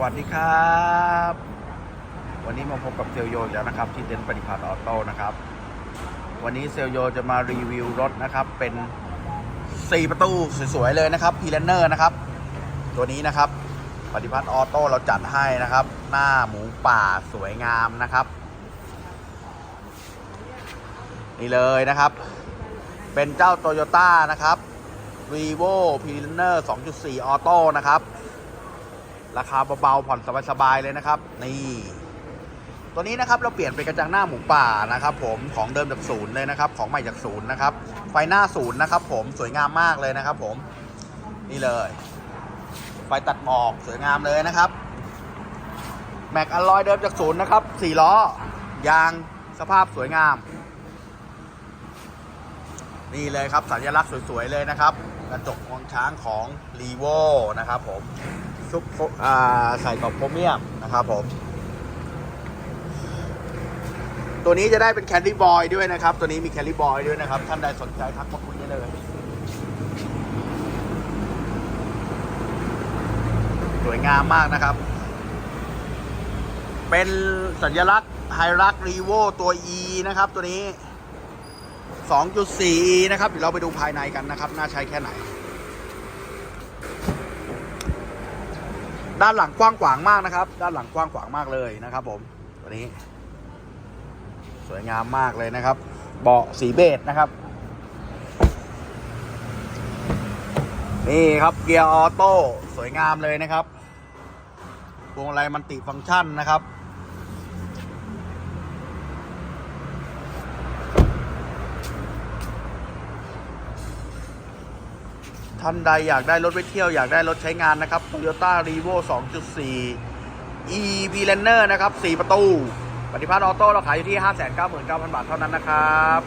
วัสดีครับ วันนี้มาพบกับเซลโยแล้วนะครับ ที่เต็นท์ปฏิพัฒน์ออโต้นะครับ วันนี้เซลโยจะมารีวิวรถนะครับเป็น 4 ประตูสวยๆเลยนะครับพีเลนเนอร์นะครับ ตัวนี้นะครับปฏิพัฒน์ออโต้เราจัดให้นะครับ หน้าหมูป่าสวยงามนะครับ นี่เลยนะครับ เป็นเจ้าโตโยต้านะครับ r e v o p i l n e r 2.4 Auto นะครับ ราคาเบาๆผ่อนสบายๆเลยนะครับ นี่ตัวนี้นะครับเราเปลี่ยนเป็นกระจังหน้าหมูป่านะครับผมของเดิมจากศูนย์เลยนะครับ ของใหม่จากศูนย์นะครับ ไฟหน้าศูนย์นะครับ ผมสวยงามมากเลยนะครับ ผม นี่เลย ไฟตัดหมอกสวยงามเลยนะครับแม็กอลลอยเดิมจากศูนย์นะครับสี่ล้อยางสภาพสวยงาม นี่เลยครับสัญลักษณ์สวยๆเลยนะครับ กระจกมองช้างของรีโวนะครับผม ซุปใส่กรอบโครเมียมนะครับผม ตัวนี้จะได้เป็นแคนดี้บอยด้วยนะครับ ตัวนี้มีแคนดี้บอยด้วยนะครับ ท่านใดสนใจทักมาคุยได้เลย สวยงามมากนะครับ เป็นสัญลักษณ์ไฮรักรีโวตัว E นะครับ ตัวนี้ 2.4 นะครับ เดี๋ยวเราไปดูภายในกันนะครับ น่าใช้แค่ไหน ด้านหลังกว้างขวางมากนะครับ ด้านหลังกว้างขวางมากเลยนะครับ ผมตัวนี้ สวยงามมากเลยนะครับ เบาะสีเบจนะครับ นี่ครับเกียร์ออโต้สวยงามเลยนะครับพวงมาลัยมันติฟังก์ชันนะครับ ท่านใดอยากได้รถไปเที่ยวอยากได้รถใช้งานนะครับ Toyota r e v o 2.4 e v l a n n e r นะครับ 4 ประตู ปฏิภาณออโต้เราขายอยู่ที่ 599,000 บาทเท่านั้นนะครับ